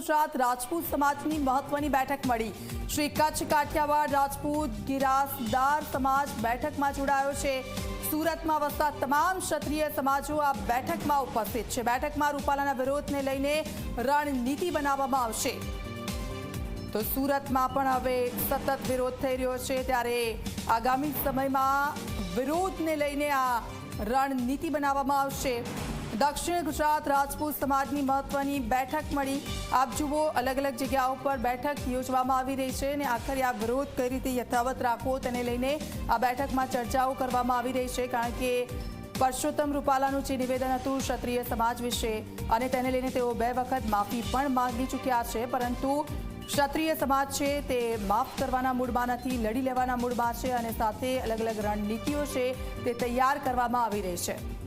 ગુજરાત રાજપૂત સમાજની મહત્વની બેઠક મળી. શ્રી કચ્છ કાઠિયાવાડ રાજપૂત ગિરાસદાર સમાજ બેઠકમાં જોડાયો છે. સુરતમાં વસતા તમામ ક્ષત્રિય સમાજો આ બેઠકમાં ઉપસ્થિત છે. બેઠકમાં રૂપાલાના વિરોધને લઈને રણનીતિ બનાવવામાં આવશે. તો સુરતમાં પણ હવે સતત વિરોધ થઈ રહ્યો છે. ત્યારે આગામી સમયમાં વિરોધને લઈને આ રણનીતિ બનાવવામાં આવશે. દક્ષિણ ગુજરાત રાજપૂત સમાજની મહત્વની બેઠક મળી. આપ જુઓ અલગ અલગ જગ્યાઓ પર બેઠક યોજવામાં આવી રહી છે અને આખરે આ વિરોધ કઈ રીતે યથાવત રાખવો તેને લઈને આ બેઠકમાં ચર્ચાઓ કરવામાં આવી રહી છે, કારણ કે પરસોત્તમ રૂપાલાનું જે નિવેદન હતું ક્ષત્રિય સમાજ વિશે અને તેને લઈને તેઓ બે વખત માફી પણ માંગી ચૂક્યા છે, પરંતુ ક્ષત્રિય સમાજ છે તે માફ કરવાના મૂડમાં નથી, લડી લેવાના મૂડમાં છે અને સાથે અલગ અલગ રણનીતિઓ છે તે તૈયાર કરવામાં આવી રહી છે.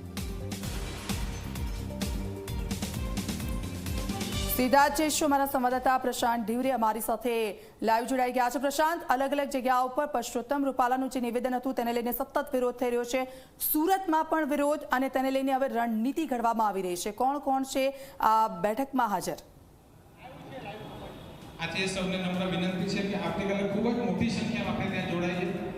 સીધા જ જઈશું અમારા સંવાદદાતા પ્રશાંત ઢીવરે અમારી સાથે લાઈવ જોડાઈ ગયા છે. પ્રશાંત, અલગ અલગ જગ્યાઓ પર પરસોત્તમ રૂપાલાનું જે નિવેદન હતું તેને લઈને સતત વિરોધ થઈ રહ્યો છે. સુરતમાં પણ વિરોધ અને તેને લઈને હવે રણનીતિ ઘડવામાં આવી રહી છે. કોણ કોણ છે આ બેઠકમાં હાજર? આજે સૌને નમ્ર વિનંતી છે કે આવતીકાલે ખૂબ જ મોટી સંખ્યામાં આપણે ત્યાં જોડાઈએ.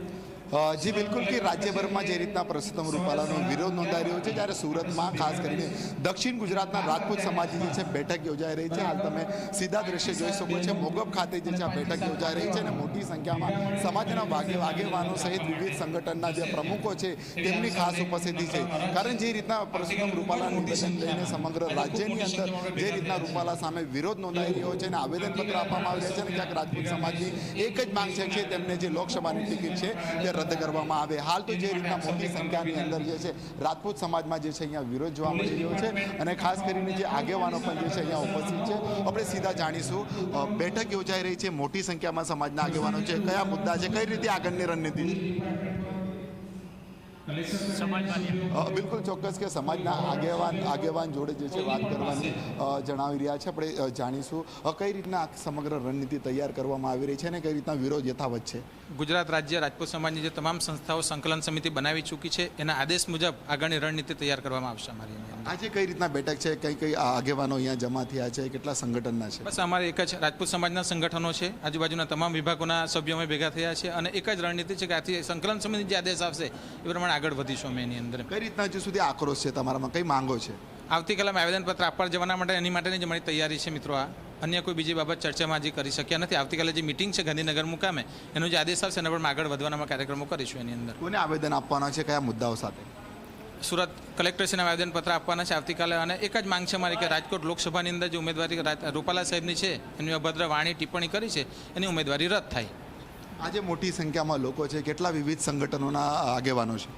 જી, બિલકુલ કે રાજ્યભરમાં જે રીતના પરસોત્તમ રૂપાલાનો વિરોધ નોંધાઈ રહ્યો છે, જ્યારે સુરતમાં ખાસ કરીને દક્ષિણ ગુજરાતના રાજપૂત સમાજની જે છે બેઠક યોજાઈ રહી છે, હાલ તમે સીધા દ્રશ્ય જોઈ શકો છો. મોગબ ખાતે જે છે આ બેઠક યોજાઈ રહી છે અને મોટી સંખ્યામાં સમાજના વાગે આગેવાનો સહિત વિવિધ સંગઠનના જે પ્રમુખો છે, તેમની ખાસ ઉપસ્થિતિ છે. કારણ જે રીતના પરસોત્તમ રૂપાલાનું નિવેદન લઈને સમગ્ર રાજ્યની અંદર જે રીતના રૂપાલા સામે વિરોધ નોંધાઈ રહ્યો છે અને આવેદનપત્ર આપવામાં આવી રહ્યા છે અને ક્યાંક રાજપૂત સમાજની એક જ માંગ છે કે તેમને જે લોકસભાની ટિકિટ છે તે રદ કરવામાં આવે. હાલ તો જે રીતના મોટી સંખ્યાની અંદર જે છે રાજપૂત સમાજમાં જે છે અહીંયા વિરોધ જોવા મળી રહ્યો છે. અને ખાસ કરીને જે આગેવાનો પણ જે છે અહીંયા ઉપસ્થિત છે. આપણે સીધા જાણીશું બેઠક યોજાઈ રહી છે મોટી સંખ્યામાં સમાજના આગેવાનો છે. કયા મુદ્દા છે કઈ રીતે આગળની રણનીતિ છે? બિલકુલ ચોક્કસ કે સમાજના આગેવાન આગેવાન જોડે જે છે વાત કરવાની જણાવી રહ્યા છે આપણે જાણીશું કઈ રીતના સમગ્ર રણનીતિ તૈયાર કરવામાં આવી રહી છે અને કઈ રીતના વિરોધ યથાવત છે ગુજરાત રાજ્ય રાજપૂત સમાજની જે તમામ સંસ્થાઓ સંકલન સમિતિ બનાવી ચૂકી છે એના આદેશ મુજબ આગળની રણનીતિ તૈયાર કરવામાં આવશે અમારી. આજે કઈ રીતના બેઠક છે? કઈ કઈ આગેવાનો અહીંયા જમા થયા છે? કેટલા સંગઠનના છે? બસ અમારે એક જ રાજપૂત સમાજના સંગઠનો છે. આજુબાજુના તમામ વિભાગોના સભ્યો અમે ભેગા થયા છે અને એક જ રણનીતિ છે કે આથી સંકલન સમિતિ જે આદેશ આવશે એ પ્રમાણે આગળ વધીશું અમે એની અંદર. કઈ રીતના હજુ સુધી આક્રોશ છે તમારામાં? કઈ માંગો છે? આવતીકાલે અમે આવેદનપત્ર આપવા જવાના માટે એની માટેની જ અમારી તૈયારી છે મિત્રો આ. અન્ય કોઈ બીજી બાબત ચર્ચામાં હજી કરી શક્યા નથી. આવતીકાલે જે મિટિંગ છે ગાંધીનગર મુકામે એનો જે આદેશ આવશે એના પર આગળ વધવાના કાર્યક્રમો કરીશું એની અંદર. કોને આવેદન આપવાના છે? કયા મુદ્દાઓ સાથે? સુરત કલેક્ટરશ્રીને આવેદનપત્ર આપવાના છે. આવતીકાલે અને એક જ માંગ છે મારી કે રાજકોટ લોકસભાની અંદર જે ઉમેદવારી રૂપાલા સાહેબની છે એની અભદ્ર વાણી ટિપ્પણી કરી છે એની ઉમેદવારી રદ થાય. આજે મોટી સંખ્યામાં લોકો છે કેટલા વિવિધ સંગઠનોના આગેવાનો છે?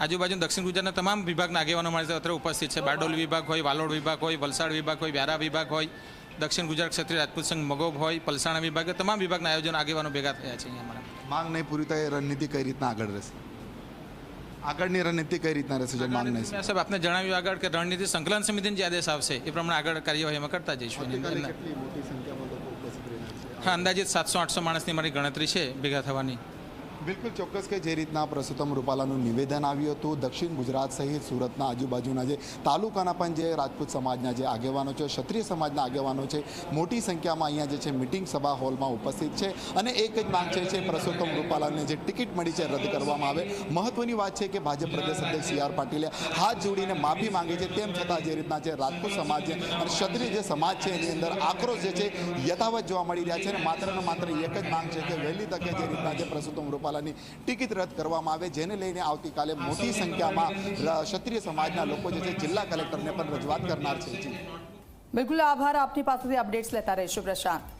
આજુબાજુ દક્ષિણ ગુજરાતના તમામ વિભાગના આગેવાનો મારી અત્યારે ઉપસ્થિત છે. બારડોલી વિભાગ હોય વાલોડ વિભાગ હોય વલસાડ વિભાગ હોય વ્યારા વિભાગ હોય દક્ષિણ ગુજરાત ક્ષત્રિય રાજપૂત સંઘ મગોબ હોય પલસાણા વિભાગ તમામ વિભાગના આયોજન આગેવાનો ભેગા થયા છે અહીંયા અમારા. માંગ નહીં પૂરી થાય એ રણનીતિ કઈ રીતના આગળ રહેશે? આગળની રણનીતિ કઈ રીતના રહેશે જે માંગ નહીં સાહેબ આપને જણાવ્યું આગળ કે રણનીતિ સંકલન સમિતિને જે આદેશ આવશે એ પ્રમાણે આગળ કાર્યવાહીમાં કરતા જઈશું. હા અંદાજિત સાતસો આઠસો માણસની મારી ગણતરી છે ભેગા થવાની. બિલકુલ ચોક્કસ કે જે રીતના પરસોત્તમ રૂપાલાનું નિવેદન આવ્યું હતું, દક્ષિણ ગુજરાત સહિત સુરતના આજુબાજુના જે તાલુકાના પણ જે રાજપૂત સમાજના જે આગેવાનો છે, ક્ષત્રિય સમાજના આગેવાનો છે, મોટી સંખ્યામાં અહીંયા જે છે મિટિંગ સભા હોલમાં ઉપસ્થિત છે. અને એક જ માંગ છે છે પરસોત્તમ રૂપાલાને જે ટિકિટ મળી છે રદ કરવામાં આવે. મહત્વની વાત છે કે ભાજપ પ્રદેશ અધ્યક્ષ સી આર પાટીલે હાથ જોડીને માફી માંગી છે, તેમ છતાં જે રીતના છે રાજપૂત સમાજ છે અને ક્ષત્રિય જે સમાજ છે એની અંદર આક્રોશ જે છે યથાવત જોવા મળી રહ્યા છે. અને માત્ર માત્ર એક જ માંગ છે કે વહેલી તકે જે રીતના જે પરસોત્તમ રૂપાલાની ટિકિટ રદ કરવામાં આવે, જેને લઈને આવતીકાલે મોટી સંખ્યામાં ક્ષત્રિય સમાજના લોકો જે છે, જિલ્લા કલેક્ટરને પણ રજૂઆત કરનાર છે. બિલકુલ, આભાર. આપની પાસેથી અપડેટ્સ લેતા રહીશું. પ્રશાંત.